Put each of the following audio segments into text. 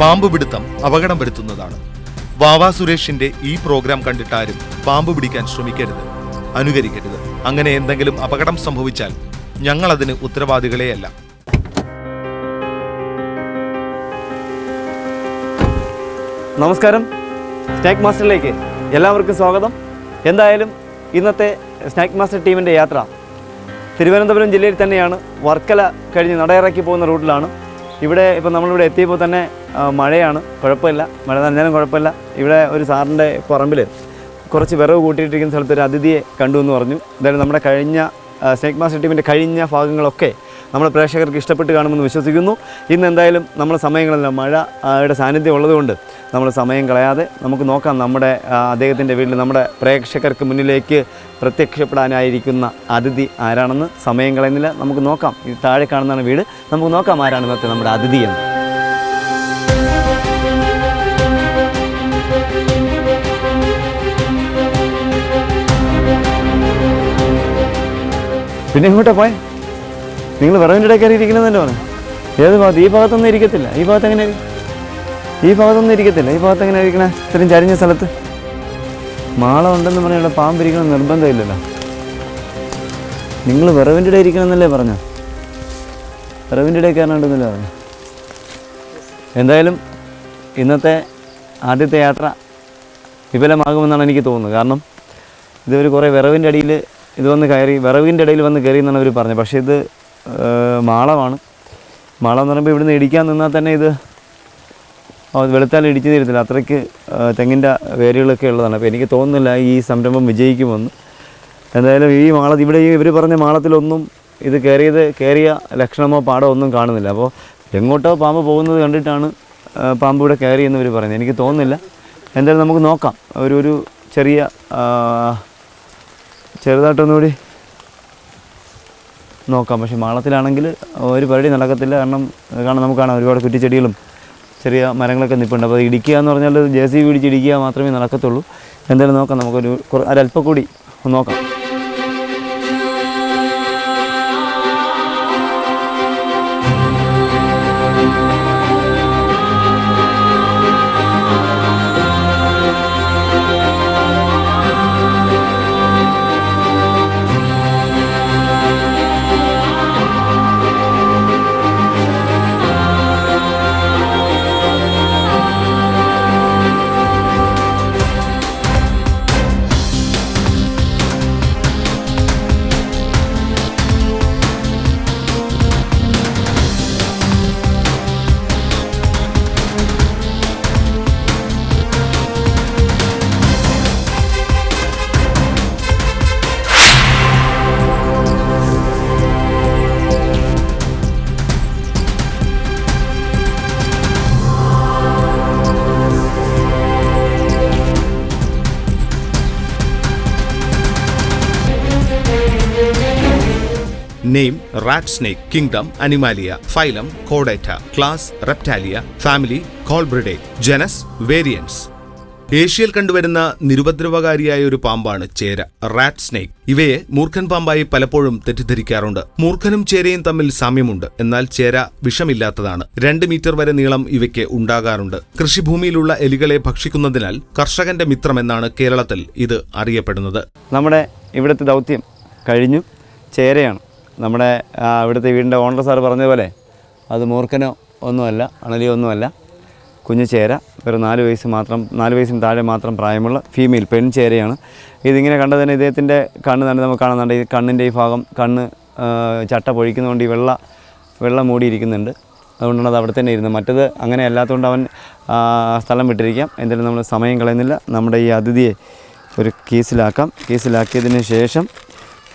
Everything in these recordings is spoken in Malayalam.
പാമ്പ് പിടുത്തം അപകടം വരുത്തുന്നതാണ് വാവാ സുരേഷിന്റെ ഈ പ്രോഗ്രാം കണ്ടിട്ടാരും പാമ്പ് പിടിക്കാൻ ശ്രമിക്കരുത് അനുകരിക്കരുത്. അങ്ങനെ എന്തെങ്കിലും അപകടം സംഭവിച്ചാൽ ഞങ്ങൾ അതിന് ഉത്തരവാദികളെയല്ല. നമസ്കാരം. സ്നാക്ക് മാസ്റ്ററിലേക്ക് എല്ലാവർക്കും സ്വാഗതം. എന്തായാലും ഇന്നത്തെ സ്നാക്ക് മാസ്റ്റർ ടീമിന്റെ യാത്ര തിരുവനന്തപുരം ജില്ലയിൽ തന്നെയാണ്. വർക്കല കഴിഞ്ഞ് നടയിറക്കി പോകുന്ന റൂട്ടിലാണ്. ഇവിടെ ഇപ്പോൾ നമ്മളിവിടെ എത്തിയപ്പോൾ തന്നെ മഴയാണ്. കുഴപ്പമില്ല. മഴ നനഞ്ഞാലും കുഴപ്പമില്ല. ഇവിടെ ഒരു സാറിന്റെ പറമ്പിൽ കുറച്ച് വിറവ് കൂട്ടിയിട്ടിരിക്കുന്ന സ്ഥലത്ത് ഒരു അതിഥിയെ കണ്ടു എന്ന് പറഞ്ഞു. എന്തായാലും നമ്മുടെ കഴിഞ്ഞ സ്നേക് മാസ്റ്റർ ടീമിന്റെ കഴിഞ്ഞ ഭാഗങ്ങളൊക്കെ നമ്മുടെ പ്രേക്ഷകർക്ക് ഇഷ്ടപ്പെട്ട് കാണുമെന്ന് വിശ്വസിക്കുന്നു. ഇന്ന് എന്തായാലും നമ്മുടെ സമയങ്ങളല്ല മഴയുടെ സാന്നിധ്യം ഉള്ളതുകൊണ്ട് നമ്മൾ സമയം കളയാതെ നമുക്ക് നോക്കാം നമ്മുടെ അദ്ദേഹത്തിന്റെ വീട്ടിൽ നമ്മുടെ പ്രേക്ഷകർക്ക് മുന്നിലേക്ക് പ്രത്യക്ഷപ്പെടാനായിരിക്കുന്ന അതിഥി ആരാണെന്ന്. സമയം കളയുന്നില്ല. നമുക്ക് നോക്കാം. ഈ താഴെ കാണുന്നതാണ് വീട്. നമുക്ക് നോക്കാം ആരാണ് ഇന്നത്തെ നമ്മുടെ അതിഥി എന്ന്. പിന്നെ ഇങ്ങോട്ടാ പോയെ? നിങ്ങൾ വിറവിന്റെ ഇടയിൽ കയറി ഇരിക്കണമെന്നല്ലേ പറഞ്ഞു ഏത് ഭാഗത്ത്? ഈ ഭാഗത്തൊന്നും ഇരിക്കത്തില്ല. ഈ ഭാഗത്ത് എങ്ങനെ ഈ ഭാഗത്തൊന്നും ഇരിക്കത്തില്ല. ഈ ഭാഗത്ത് എങ്ങനെ ഇരിക്കണേ? ഇത്രയും ചരിഞ്ഞ സ്ഥലത്ത്. മാളം ഉണ്ടെന്ന് പറഞ്ഞാൽ പാമ്പിരിക്കണം നിർബന്ധമില്ലല്ലോ. നിങ്ങൾ വിറവിന്റെ ഇടയിൽ ഇരിക്കണമെന്നല്ലേ പറഞ്ഞു? വിറവിന്റെ ഇടയിൽ കയറണമെന്നല്ലേ പറഞ്ഞു. എന്തായാലും ഇന്നത്തെ ആദ്യത്തെ യാത്ര വിപുലമാകുമെന്നാണ് എനിക്ക് തോന്നുന്നത്. കാരണം ഇതൊരു കുറേ വിറവിന്റെ അടിയിൽ ഇത് വന്ന് കയറി വിറവിന്റെ ഇടയിൽ വന്ന് കയറി എന്നാണ് അവർ പറഞ്ഞത്. പക്ഷേ ഇത് മാളമാണ്. മാളം എന്ന് പറയുമ്പോൾ ഇവിടുന്ന് ഇടിക്കാൻ നിന്നാൽ തന്നെ ഇത് വെളുത്താൽ ഇടിച്ചു തരത്തില്ല. അത്രയ്ക്ക് തെങ്ങിന്റെ വേരുകളൊക്കെ ഉള്ളതാണ്. അപ്പോൾ എനിക്ക് തോന്നുന്നില്ല ഈ സംരംഭം വിജയിക്കുമെന്ന്. എന്തായാലും ഈ മാള ഇവിടെ ഈ ഇവർ പറഞ്ഞ മാളത്തിലൊന്നും ഇത് കയറിയത് കയറിയ ലക്ഷണമോ പാടോ ഒന്നും കാണുന്നില്ല. അപ്പോൾ എങ്ങോട്ടോ പാമ്പ് പോകുന്നത് കണ്ടിട്ടാണ് പാമ്പ് ഇവിടെ കയറി ഇവർ പറയുന്നത്. എനിക്ക് തോന്നുന്നില്ല. എന്തായാലും നമുക്ക് നോക്കാം. ഒരു ഒരു ചെറിയ ചെറുതായിട്ടൊന്നുകൂടി നോക്കാം. പക്ഷേ മാളത്തിലാണെങ്കിൽ ഒരു പരിധി നടക്കത്തില്ല. കാരണം കാരണം നമുക്ക് കാണാം ഒരുപാട് കുറ്റിച്ചെടികളും ചെറിയ മരങ്ങളൊക്കെ നിൽപ്പുണ്ട് അപ്പോൾ ഇടിക്കുക എന്ന് പറഞ്ഞാൽ ജെ സി ഇടിക്കുക മാത്രമേ നടക്കത്തുള്ളൂ. എന്തായാലും നോക്കാം നമുക്കൊരു ഒരല്പം കൂടി നോക്കാം. Name rat snake kingdom Animalia phylum കോഡേറ്റ class Reptilia family Colubridae genus variance. ഏഷ്യയിൽ കണ്ടുവരുന്ന നിരുപദ്രവകാരിയായ ഒരു പാമ്പാണ് ചേര റാറ്റ് സ്നേക്ക്. ഇവയെ മൂർഖൻ പാമ്പായി പലപ്പോഴും തെറ്റിദ്ധരിക്കാറുണ്ട്. മൂർഖനും ചേരയും തമ്മിൽ സാമ്യമുണ്ട്. എന്നാൽ ചേര വിഷമില്ലാത്തതാണ്. രണ്ട് മീറ്റർ വരെ നീളം ഇവയ്ക്ക് ഉണ്ടാകാറുണ്ട്. കൃഷിഭൂമിയിലുള്ള എലികളെ ഭക്ഷിക്കുന്നതിനാൽ കർഷകന്റെ മിത്രമെന്നാണ് കേരളത്തിൽ ഇത് അറിയപ്പെടുന്നത്. നമ്മുടെ ഇവിടുത്തെ ദൗത്യം കഴിഞ്ഞു. ചേരയാണ്. നമ്മുടെ ഇവിടുത്തെ വീടിന്റെ ഓണർ സാർ പറഞ്ഞതുപോലെ അത് മൂർഖനോ ഒന്നുമല്ല അണലിയോ ഒന്നുമല്ല. കുഞ്ഞു ചേര വെറും നാല് വയസ്സ് മാത്രം നാല് വയസ്സിന് താഴെ മാത്രം പ്രായമുള്ള ഫീമെയിൽ പെൺ ചേരയാണ്. ഇതിങ്ങനെ കണ്ടത് തന്നെ ഇദ്ദേഹത്തിന്റെ കണ്ണ് തന്നെ നമുക്ക് കാണുന്നുണ്ട് ഈ കണ്ണിന്റെ ഈ ഭാഗം കണ്ണ് ചട്ട പൊഴിക്കുന്നതുകൊണ്ട് ഈ വെള്ള വെള്ളം മൂടിയിരിക്കുന്നുണ്ട്. അതുകൊണ്ടാണ് അത് അവിടെ തന്നെ ഇരുന്നത്. മറ്റത് അങ്ങനെ അല്ലാത്തതുകൊണ്ട് അവൻ സ്ഥലം വിട്ടിരിക്കാം. എന്തായാലും നമ്മൾ സമയം കളയുന്നില്ല. നമ്മുടെ ഈ അതിഥിയെ ഒരു കേസിലാക്കാം. കേസിലാക്കിയതിന് ശേഷം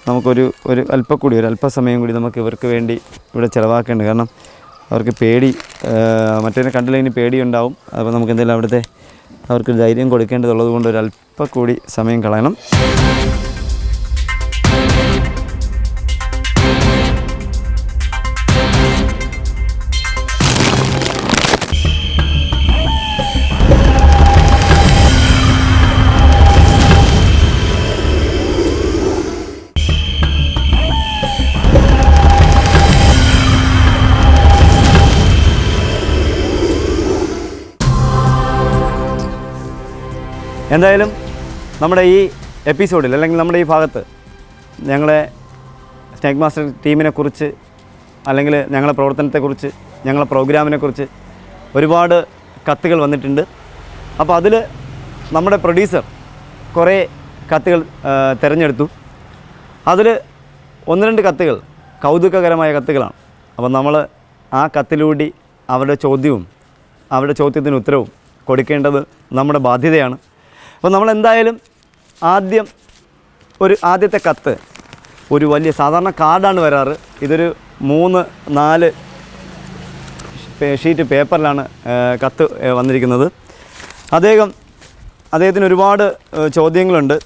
നമുക്കൊരു ഒരു അല്പക്കൂടി കൂടി ഒരു അല്പസമയം കൂടി നമുക്ക് ഇവർക്ക് വേണ്ടി ഇവിടെ ചിലവാക്കേണ്ടത്. കാരണം അവർക്ക് പേടി മറ്റേനെ കണ്ടില്ലെങ്കിൽ പേടി ഉണ്ടാവും അപ്പോൾ നമുക്ക് എന്തെങ്കിലും അവിടുത്തെ അവർക്ക് ധൈര്യം കൊടുക്കേണ്ടതുള്ളത് കൊണ്ട് ഒരു അല്പക്കൂടി കൂടി സമയം കളയണം. എന്തായാലും നമ്മുടെ ഈ എപ്പിസോഡിൽ അല്ലെങ്കിൽ നമ്മുടെ ഈ ഭാഗത്ത് ഞങ്ങളെ സ്നേക് മാസ്റ്റർ ടീമിനെ കുറിച്ച് അല്ലെങ്കിൽ ഞങ്ങളുടെ പ്രവർത്തനത്തെക്കുറിച്ച് ഞങ്ങളുടെ പ്രോഗ്രാമിനെക്കുറിച്ച് ഒരുപാട് കത്തുകൾ വന്നിട്ടുണ്ട്. അപ്പോൾ അതിൽ നമ്മുടെ പ്രൊഡ്യൂസർ കുറേ കത്തുകൾ തിരഞ്ഞെടുത്തു. അതിൽ ഒന്ന് രണ്ട് കത്തുകൾ കൗതുകകരമായ കത്തുകളാണ്. അപ്പോൾ നമ്മൾ ആ കത്തിലൂടി അവരുടെ ചോദ്യവും അവരുടെ ചോദ്യത്തിന് ഉത്തരവും കൊടുക്കേണ്ടത് നമ്മുടെ ബാധ്യതയാണ്. അപ്പോൾ നമ്മൾ എന്തായാലും ആദ്യം ഒരു ആദ്യത്തെ കത്ത്. ഒരു വലിയ സാധാരണ കാർഡാണ് വരാറ്. ഇതൊരു മൂന്ന് നാല് ഷീറ്റ് പേപ്പറിലാണ് കത്ത് വന്നിരിക്കുന്നത്. അദ്ദേഹം അദ്ദേഹത്തിന് ഒരുപാട് ചോദ്യങ്ങളുണ്ട്.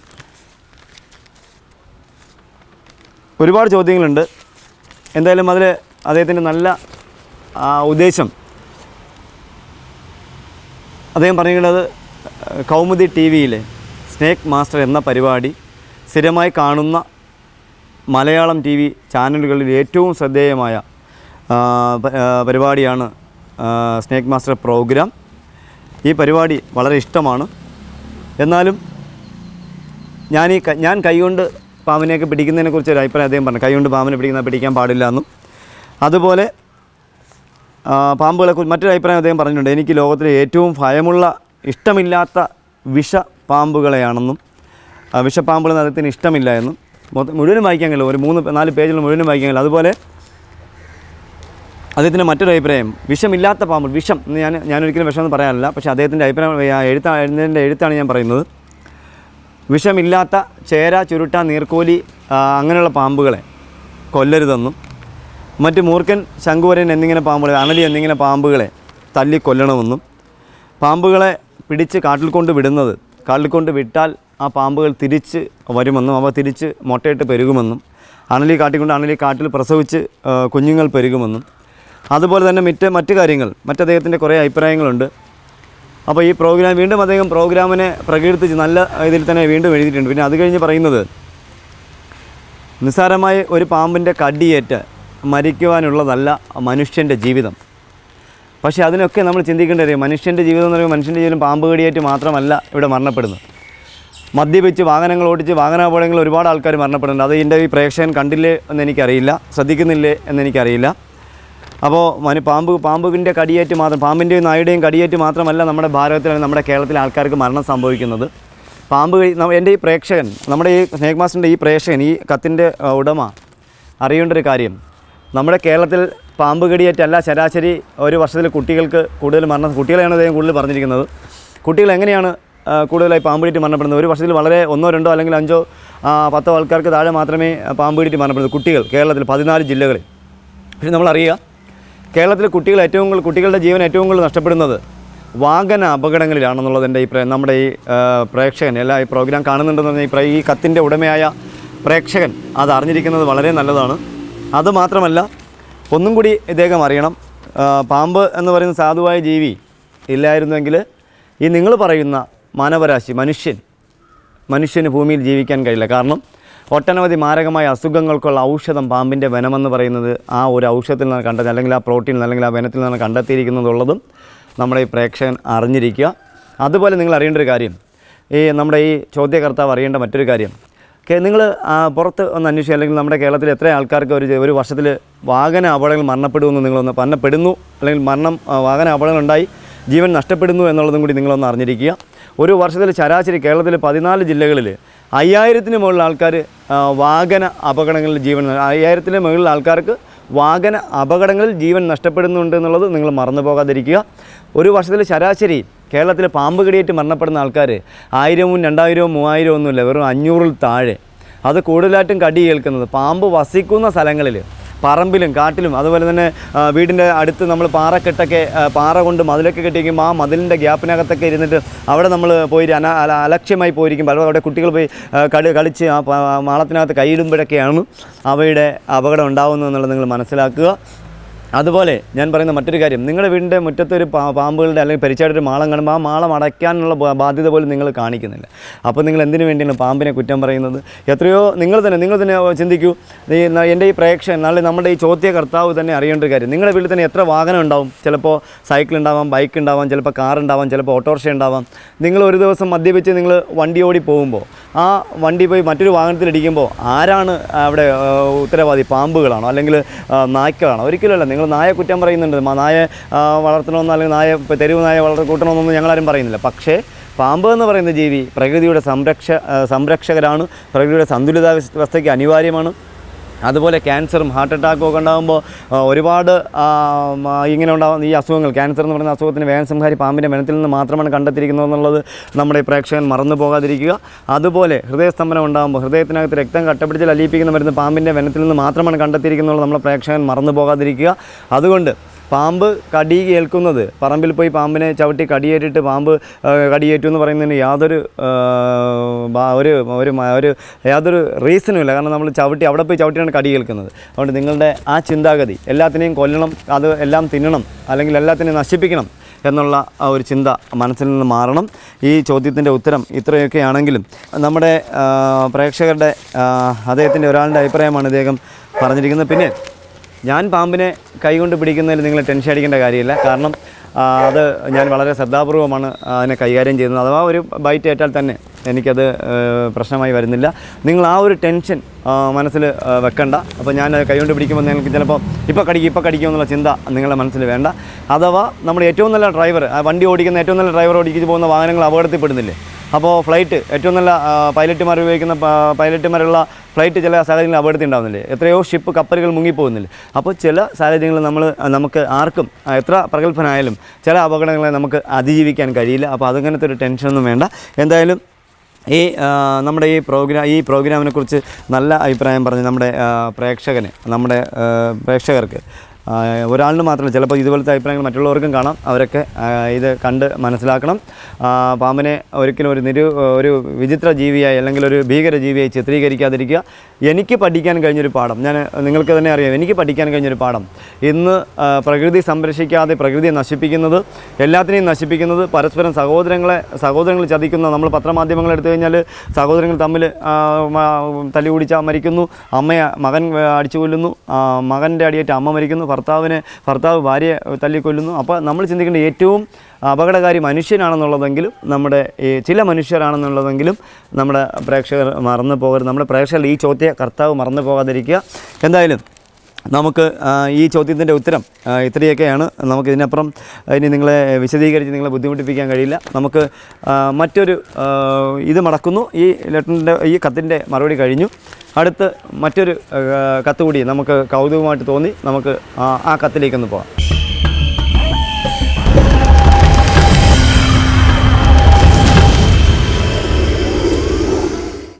ഒരുപാട് ചോദ്യങ്ങളുണ്ട്. എന്തായാലും അതിൽ അദ്ദേഹത്തിന്റെ നല്ല ഉദ്ദേശം. അദ്ദേഹം ആ, കൗമുദി ടി വിയിലെ സ്നേക്ക് മാസ്റ്റർ എന്ന പരിപാടി സ്ഥിരമായി കാണുന്ന മലയാളം ടി വി ചാനലുകളിൽ ഏറ്റവും ശ്രദ്ധേയമായ പരിപാടിയാണ് സ്നേക്ക് മാസ്റ്റർ പ്രോഗ്രാം. ഈ പരിപാടി വളരെ ഇഷ്ടമാണ്. എന്നാലും ഞാൻ ഈ ഞാൻ കൈകൊണ്ട് പാമ്പിനെയൊക്കെ പിടിക്കുന്നതിനെക്കുറിച്ച് ഒരു അഭിപ്രായം അദ്ദേഹം പറഞ്ഞു. കൈകൊണ്ട് പാമ്പിനെ പിടിക്കുന്ന പിടിക്കാൻ പാടില്ല എന്നും. അതുപോലെ പാമ്പുകളെ മറ്റൊരു അഭിപ്രായം അദ്ദേഹം പറഞ്ഞിട്ടുണ്ട്. എനിക്ക് ലോകത്തിലെ ഏറ്റവും ഭയമുള്ള ഇഷ്ടമില്ലാത്ത വിഷ പാമ്പുകളെയാണെന്നും വിഷപ്പാമ്പുകൾ അദ്ദേഹത്തിന് ഇഷ്ടമില്ല എന്നും മൊത്തം മുഴുവനും വായിക്കാൻ കഴിയും ഒരു മൂന്ന് നാല് പേജിൽ മുഴുവനും വായിക്കാൻ കഴിയും അതുപോലെ അദ്ദേഹത്തിന്റെ മറ്റൊരു അഭിപ്രായം വിഷമില്ലാത്ത പാമ്പ് വിഷം എന്ന് ഞാൻ ഞാനൊരിക്കലും വിഷം എന്ന് പറയാനല്ല പക്ഷേ അദ്ദേഹത്തിന്റെ അഭിപ്രായം എഴുത്താ എഴുതിന്റെ എഴുത്താണ് ഞാൻ പറയുന്നത്. വിഷമില്ലാത്ത ചേര ചുരുട്ട നീർക്കോലി അങ്ങനെയുള്ള പാമ്പുകളെ കൊല്ലരുതെന്നും മറ്റ് മൂർഖൻ ശംഖുവരൻ എന്നിങ്ങനെ പാമ്പുകളെ അണലി എന്നിങ്ങനെ പാമ്പുകളെ തല്ലി കൊല്ലണമെന്നും പാമ്പുകളെ പിടിച്ച് കാട്ടിൽ കൊണ്ട് വിടുന്നത്. കാട്ടിൽ കൊണ്ട് വിട്ടാൽ ആ പാമ്പുകൾ തിരിച്ച് വരുമെന്നും അവ തിരിച്ച് മുട്ടയിട്ട് പെരുകുമെന്നും അണലി കാട്ടിക്കൊണ്ട് അണലി കാട്ടിൽ പ്രസവിച്ച് കുഞ്ഞുങ്ങൾ പെരുകുമെന്നും. അതുപോലെ തന്നെ മറ്റ് മറ്റ് കാര്യങ്ങൾ മറ്റദ്ദേഹത്തിന്റെ കുറേ അഭിപ്രായങ്ങളുണ്ട്. അപ്പോൾ ഈ പ്രോഗ്രാം വീണ്ടും അദ്ദേഹം പ്രോഗ്രാമിനെ പ്രകീർത്തിച്ച് നല്ല ഇതിൽ തന്നെ വീണ്ടും എഴുതിയിട്ടുണ്ട്. പിന്നെ അത് കഴിഞ്ഞ് പറയുന്നത് നിസ്സാരമായ ഒരു പാമ്പിന്റെ കടിയേറ്റ് മരിക്കുവാനുള്ളതല്ല മനുഷ്യന്റെ ജീവിതം. പക്ഷേ അതിനൊക്കെ നമ്മൾ ചിന്തിക്കേണ്ട കാര്യം മനുഷ്യന്റെ ജീവിതം എന്ന് പറയുമ്പോൾ മനുഷ്യന്റെ ജീവിതം പാമ്പ് കടിയേറ്റ് മാത്രമല്ല ഇവിടെ മരണപ്പെടുന്നത്. മദ്യപിച്ച് വാഹനങ്ങൾ ഓടിച്ച് വാഹന വാഹനാപകടങ്ങളിൽ ഒരുപാട് ആൾക്കാർ മരണപ്പെടുന്നുണ്ട്. അത് എന്റെ ഈ പ്രേക്ഷകൻ കണ്ടില്ലേ എന്ന് എനിക്കറിയില്ല. ശ്രദ്ധിക്കുന്നില്ലേ എന്ന് എനിക്കറിയില്ല. അപ്പോൾ മനു പാമ്പ് പാമ്പിന്റെ കടിയേറ്റ് മാത്രം പാമ്പിന്റെയും നായുടെയും കടിയേറ്റ് മാത്രമല്ല നമ്മുടെ ഭാരതത്തിൽ നമ്മുടെ കേരളത്തിലെ ആൾക്കാർക്ക് മരണം സംഭവിക്കുന്നത്. പാമ്പ് എന്റെ ഈ പ്രേക്ഷകൻ നമ്മുടെ ഈ സ്നേക് മാസ്റ്ററിന്റെ ഈ പ്രേക്ഷകൻ ഈ കത്തിന്റെ ഉടമ അറിയേണ്ട ഒരു കാര്യം. നമ്മുടെ കേരളത്തിൽ പാമ്പ് കടിയേറ്റല്ല ശരാശരി ഒരു വർഷത്തിൽ കുട്ടികൾക്ക് കൂടുതൽ മരണം കുട്ടികളെയാണ് അദ്ദേഹം കൂടുതൽ പറഞ്ഞിരിക്കുന്നത്. കുട്ടികൾ എങ്ങനെയാണ് കൂടുതലായി പാമ്പ് കടിയേറ്റ് മരണപ്പെടുന്നത്? ഒരു വർഷത്തിൽ വളരെ ഒന്നോ രണ്ടോ അല്ലെങ്കിൽ അഞ്ചോ പത്തോ ആൾക്കാർക്ക് താഴെ മാത്രമേ പാമ്പ് കടിയേറ്റ് മരണപ്പെടുന്നത് കുട്ടികൾ കേരളത്തിൽ പതിനാല് ജില്ലകളിൽ. പക്ഷേ നമ്മളറിയുക കേരളത്തിലെ കുട്ടികൾ ഏറ്റവും കൂടുതൽ കുട്ടികളുടെ ജീവൻ ഏറ്റവും കൂടുതൽ നഷ്ടപ്പെടുന്നത് വാഹന അപകടങ്ങളിലാണെന്നുള്ളത് എന്റെ ഈ നമ്മുടെ ഈ പ്രേക്ഷകൻ എല്ലാ ഈ പ്രോഗ്രാം കാണുന്നുണ്ടെന്ന് പറഞ്ഞാൽ ഈ ഈ കത്തിന്റെ ഉടമയായ പ്രേക്ഷകൻ അത് അറിഞ്ഞിരിക്കുന്നത് വളരെ നല്ലതാണ്. അതുമാത്രമല്ല ഒന്നും കൂടി ഇദ്ദേഹം അറിയണം. പാമ്പ് എന്ന് പറയുന്ന സാധുവായ ജീവി ഇല്ലായിരുന്നെങ്കിൽ ഈ നിങ്ങൾ പറയുന്ന മാനവരാശി മനുഷ്യൻ മനുഷ്യന് ഭൂമിയിൽ ജീവിക്കാൻ കഴിയില്ല. കാരണം ഒട്ടനവധി മാരകമായ അസുഖങ്ങൾക്കുള്ള ഔഷധം പാമ്പിന്റെ വനമെന്ന് പറയുന്നത് ആ ഒരു ഔഷധത്തിൽ നിന്നാണ് കണ്ടെത്തി അല്ലെങ്കിൽ ആ പ്രോട്ടീൻ അല്ലെങ്കിൽ ആ വനത്തിൽ നിന്നാണ് കണ്ടെത്തിയിരിക്കുന്നതുള്ളതും നമ്മുടെ ഈ പ്രേക്ഷകൻ അറിഞ്ഞിരിക്കുക. അതുപോലെ നിങ്ങൾ അറിയേണ്ട ഒരു കാര്യം ഈ നമ്മുടെ ഈ ചോദ്യകർത്താവ് അറിയേണ്ട മറ്റൊരു കാര്യം നിങ്ങൾ പുറത്ത് ഒന്ന് അന്വേഷിക്കുക അല്ലെങ്കിൽ നമ്മുടെ കേരളത്തിൽ എത്ര ആൾക്കാർക്ക് ഒരു ഒരു വർഷത്തിൽ വാഹന അപകടങ്ങൾ മരണപ്പെടുമെന്ന് നിങ്ങളൊന്ന് മരണപ്പെടുന്നു അല്ലെങ്കിൽ മരണം വാഹന അപകടങ്ങൾ ഉണ്ടായി ജീവൻ നഷ്ടപ്പെടുന്നു എന്നുള്ളതും കൂടി നിങ്ങളൊന്ന് അറിഞ്ഞിരിക്കുക. ഒരു വർഷത്തിൽ ശരാശരി കേരളത്തിൽ പതിനാല് ജില്ലകളിൽ അയ്യായിരത്തിന് മുകളിൽ ആൾക്കാർ വാഹന അപകടങ്ങളിൽ ജീവൻ അയ്യായിരത്തിന് മുകളിൽ ആൾക്കാർക്ക് വാഹന അപകടങ്ങളിൽ ജീവൻ നഷ്ടപ്പെടുന്നുണ്ട് എന്നുള്ളത് നിങ്ങൾ മറന്നു പോകാതിരിക്കുക ഒരു വർഷത്തിൽ ശരാശരി കേരളത്തിൽ പാമ്പ് കടിയേറ്റ് മരണപ്പെടുന്ന ആൾക്കാർ ആയിരവും രണ്ടായിരവും മൂവായിരവും ഒന്നുമില്ല വെറും അഞ്ഞൂറിൽ താഴെ. അത് കൂടുതലായിട്ടും കടി കേൾക്കുന്നത് പാമ്പ് വസിക്കുന്ന സ്ഥലങ്ങളിൽ പറമ്പിലും കാട്ടിലും അതുപോലെ തന്നെ വീടിന്റെ അടുത്ത് നമ്മൾ പാറക്കെട്ടൊക്കെ പാറ കൊണ്ട് മതിലൊക്കെ കെട്ടിയിരിക്കുമ്പോൾ ആ മതിലിന്റെ ഗ്യാപ്പിനകത്തൊക്കെ ഇരുന്നിട്ട് അവിടെ നമ്മൾ പോയി അന അല- അലക്ഷ്യമായി പോയിരിക്കും പലരും അവിടെ കുട്ടികൾ പോയി കളി കളിച്ച് ആ മാളത്തിനകത്ത് കൈയിടുമ്പോഴൊക്കെയാണ് അവയുടെ അപകടം ഉണ്ടാകുന്നത് എന്നുള്ളത് നിങ്ങൾ മനസ്സിലാക്കുക. അതുപോലെ ഞാൻ പറയുന്ന മറ്റൊരു കാര്യം. നിങ്ങളുടെ വീടിന്റെ മുറ്റത്ത് ഒരു പാമ്പുകളുടെ അല്ലെങ്കിൽ പരിചയമായിട്ട് ഒരു മാളം കാണുമ്പോൾ ആ മാളം അടയ്ക്കാനുള്ള ബാധ്യത പോലും നിങ്ങൾ കാണിക്കുന്നില്ല. അപ്പോൾ നിങ്ങൾ എന്തിനു വേണ്ടിയാണ് പാമ്പിനെ കുറ്റം പറയുന്നത്? എത്രയോ നിങ്ങൾ തന്നെ നിങ്ങൾ തന്നെ ചിന്തിക്കൂ. എന്റെ ഈ പ്രേക്ഷകൻ നാളെ നമ്മുടെ ഈ ചോദ്യ കർത്താവ് തന്നെ അറിയേണ്ട ഒരു കാര്യം. നിങ്ങളുടെ വീട്ടിൽ തന്നെ എത്ര വാഹനം ഉണ്ടാവും? ചിലപ്പോൾ സൈക്കിൾ ഉണ്ടാവാം ബൈക്ക് ഉണ്ടാവാം ചിലപ്പോൾ കാർ ഉണ്ടാവാം ചിലപ്പോൾ ഓട്ടോറിക്ഷ ഉണ്ടാവാം. നിങ്ങൾ ഒരു ദിവസം മദ്യപിച്ച് നിങ്ങൾ വണ്ടി ഓടി പോകുമ്പോൾ ആ വണ്ടി പോയി മറ്റൊരു വാഹനത്തിലിടിക്കുമ്പോൾ ആരാണ് അവിടെ ഉത്തരവാദി? പാമ്പുകളാണോ? അല്ലെങ്കിൽ നായ്ക്കളാണോ? ഒരിക്കലുമല്ല നിങ്ങൾ നായ കുറ്റം പറയുന്നുണ്ട്. നായ വളർത്തണമെന്ന് അല്ലെങ്കിൽ നായ തെരുവ് നായ വളർ കൂട്ടണമെന്നൊന്നും ഞങ്ങളാരും പറയുന്നില്ല. പക്ഷേ പാമ്പ് എന്ന് പറയുന്ന ജീവി പ്രകൃതിയുടെ സംരക്ഷ സംരക്ഷകരാണ്. പ്രകൃതിയുടെ സന്തുലിതാവസ്ഥയ്ക്ക് അനിവാര്യമാണ്. അതുപോലെ ക്യാൻസറും ഹാർട്ട് അറ്റാക്കും ഒക്കെ ഉണ്ടാകുമ്പോൾ ഒരുപാട് ഇങ്ങനെ ഉണ്ടാകുന്ന ഈ അസുഖങ്ങൾ. ക്യാൻസർ എന്ന് പറയുന്ന അസുഖത്തിന് വേനസംഹാരി പാമ്പിന്റെ വനത്തിൽ നിന്ന് മാത്രമാണ് കണ്ടെത്തിയിരിക്കുന്നത് എന്നുള്ളത് നമ്മുടെ പ്രേക്ഷകൻ മറന്നു പോകാതിരിക്കുക. അതുപോലെ ഹൃദയസ്തംഭനം ഉണ്ടാകുമ്പോൾ ഹൃദയത്തിനകത്ത് രക്തം കട്ടപിടിച്ച് അലിയിപ്പിക്കുന്ന മരുന്ന് പാമ്പിന്റെ വനത്തിൽ നിന്ന് മാത്രമാണ് കണ്ടെത്തിയിരിക്കുന്നത് നമ്മുടെ പ്രേക്ഷകൻ മറന്നു പോകാതിരിക്കുക. അതുകൊണ്ട് പാമ്പ് കടി കേൾക്കുന്നത് പറമ്പിൽ പോയി പാമ്പിനെ ചവിട്ടി കടിയേറ്റിട്ട് പാമ്പ് കടിയേറ്റു എന്ന് പറയുന്നതിന് യാതൊരു ഒരു ഒരു ഒരു യാതൊരു റീസണും ഇല്ല. കാരണം നമ്മൾ ചവിട്ടി അവിടെ പോയി ചവിട്ടിയാണ് കടി കേൾക്കുന്നത് അതുകൊണ്ട് നിങ്ങളുടെ ആ ചിന്താഗതി എല്ലാത്തിനെയും കൊല്ലണം അത് എല്ലാം തിന്നണം അല്ലെങ്കിൽ എല്ലാത്തിനെയും നശിപ്പിക്കണം എന്നുള്ള ആ ഒരു ചിന്ത മനസ്സിൽ നിന്ന് മാറണം. ഈ ചോദ്യത്തിന്റെ ഉത്തരം ഇത്രയൊക്കെ ആണെങ്കിലും നമ്മുടെ പ്രേക്ഷകരുടെ അദ്ദേഹത്തിന്റെ ഒരാളുടെ അഭിപ്രായമാണ് ഇദ്ദേഹം പറഞ്ഞിരിക്കുന്നത്. പിന്നെ ഞാൻ പാമ്പിനെ കൈകൊണ്ട് പിടിക്കുന്നതിൽ നിങ്ങൾ ടെൻഷൻ അടിക്കേണ്ട കാര്യമില്ല. കാരണം അത് ഞാൻ വളരെ ശ്രദ്ധാപൂർവമാണ് അതിനെ കൈകാര്യം ചെയ്യുന്നത്. അഥവാ ഒരു ബൈറ്റ് ഏറ്റാൽ തന്നെ എനിക്കത് പ്രശ്നമായി വരുന്നില്ല. നിങ്ങൾ ആ ഒരു ടെൻഷൻ മനസ്സിൽ വെക്കണ്ട. അപ്പോൾ ഞാൻ കൈകൊണ്ട് പിടിക്കുമ്പോൾ നിങ്ങൾക്ക് ചിലപ്പോൾ ഇപ്പോൾ കടിക്കും ഇപ്പോൾ കടിക്കും എന്നുള്ള ചിന്ത നിങ്ങളുടെ മനസ്സിൽ വേണ്ട. അഥവാ നമ്മുടെ ഏറ്റവും നല്ല ഡ്രൈവർ വണ്ടി ഓടിക്കുന്ന ഏറ്റവും നല്ല ഡ്രൈവർ ഓടിക്കിച്ച് പോകുന്ന വാഹനങ്ങൾ അപകടത്തിൽപ്പെടുന്നില്ലേ? അപ്പോൾ ഫ്ലൈറ്റ് ഏറ്റവും നല്ല പൈലറ്റുമാർ ഉപയോഗിക്കുന്ന പൈലറ്റുമാരുള്ള ഫ്ലൈറ്റ് ചില സാഹചര്യങ്ങളിൽ അപകടത്തിൽ ഉണ്ടാകുന്നില്ലേ എത്രയോ ഷിപ്പ് കപ്പലുകൾ മുങ്ങിപ്പോകുന്നില്ലേ? അപ്പോൾ ചില സാഹചര്യങ്ങളിൽ നമ്മൾ നമുക്ക് ആർക്കും എത്ര പ്രഗത്ഭനായാലും ചില അപകടങ്ങളെ നമുക്ക് അതിജീവിക്കാൻ കഴിയില്ല. അപ്പോൾ അതങ്ങനത്തെ ഒരു ടെൻഷനൊന്നും വേണ്ട. എന്തായാലും ഈ നമ്മുടെ ഈ പ്രോഗ്രാം ഈ പ്രോഗ്രാമിനെക്കുറിച്ച് നല്ല അഭിപ്രായം പറഞ്ഞ് നമ്മുടെ പ്രേക്ഷകന് നമ്മുടെ പ്രേക്ഷകർക്ക് ഒരാളിന് മാത്രമല്ല ചിലപ്പോൾ ഇതുപോലത്തെ അഭിപ്രായങ്ങൾ മറ്റുള്ളവർക്കും കാണാം. അവരൊക്കെ ഇത് കണ്ട് മനസ്സിലാക്കണം. പാമ്പിനെ ഒരിക്കലും ഒരു നിരു ഒരു വിചിത്ര ജീവിയായി അല്ലെങ്കിൽ ഒരു ഭീകര ജീവിയായി ചിത്രീകരിക്കാതിരിക്കുക. എനിക്ക് പഠിക്കാൻ കഴിഞ്ഞൊരു പാഠം. ഞാൻ നിങ്ങൾക്ക് തന്നെ അറിയാം എനിക്ക് പഠിക്കാൻ കഴിഞ്ഞൊരു പാഠം. ഇന്ന് പ്രകൃതി സംരക്ഷിക്കാതെ പ്രകൃതിയെ നശിപ്പിക്കുന്നത് എല്ലാത്തിനെയും നശിപ്പിക്കുന്നത് പരസ്പരം സഹോദരങ്ങളെ സഹോദരങ്ങൾ ചതിക്കുന്ന നമ്മൾ പത്രമാധ്യമങ്ങൾ എടുത്തു കഴിഞ്ഞാൽ സഹോദരങ്ങൾ തമ്മിൽ തല്ലി കുടിച്ചാൽ മരിക്കുന്നു അമ്മയെ മകൻ അടിച്ചു കൊല്ലുന്നു മകന്റെ അടിയേറ്റ് അമ്മ മരിക്കുന്നു ഭർത്താവിനെ ഭർത്താവ് ഭാര്യയെ തല്ലിക്കൊല്ലുന്നു. അപ്പോൾ നമ്മൾ ചിന്തിക്കേണ്ട ഏറ്റവും അപകടകാരി മനുഷ്യനാണെന്നുള്ളതെങ്കിലും നമ്മുടെ ഈ ചില മനുഷ്യരാണെന്നുള്ളതെങ്കിലും നമ്മുടെ പ്രേക്ഷകർ മറന്നു പോകരുത്. നമ്മുടെ പ്രേക്ഷകർ ഈ ചോദ്യ കർത്താവ് മറന്നു പോകാതിരിക്കുക. എന്തായാലും നമുക്ക് ഈ ചോദ്യത്തിന്റെ ഉത്തരം ഇത്രയൊക്കെയാണ്. നമുക്ക് ഇതിനപ്പുറം ഇനി നിങ്ങളെ വിശദീകരിച്ച് നിങ്ങളെ ബുദ്ധിമുട്ടിപ്പിക്കാൻ കഴിയില്ല. നമുക്ക് മറ്റൊരു ഇത് മടക്കുന്നു. ഈ ലെറ്ററിന്റെ ഈ കത്തിന്റെ മറുപടി കഴിഞ്ഞു. അടുത്ത് മറ്റൊരു കത്ത് കൂടി നമുക്ക് കൗതുകമായിട്ട് തോന്നി. നമുക്ക് ആ കത്തിലേക്കൊന്ന് പോകാം.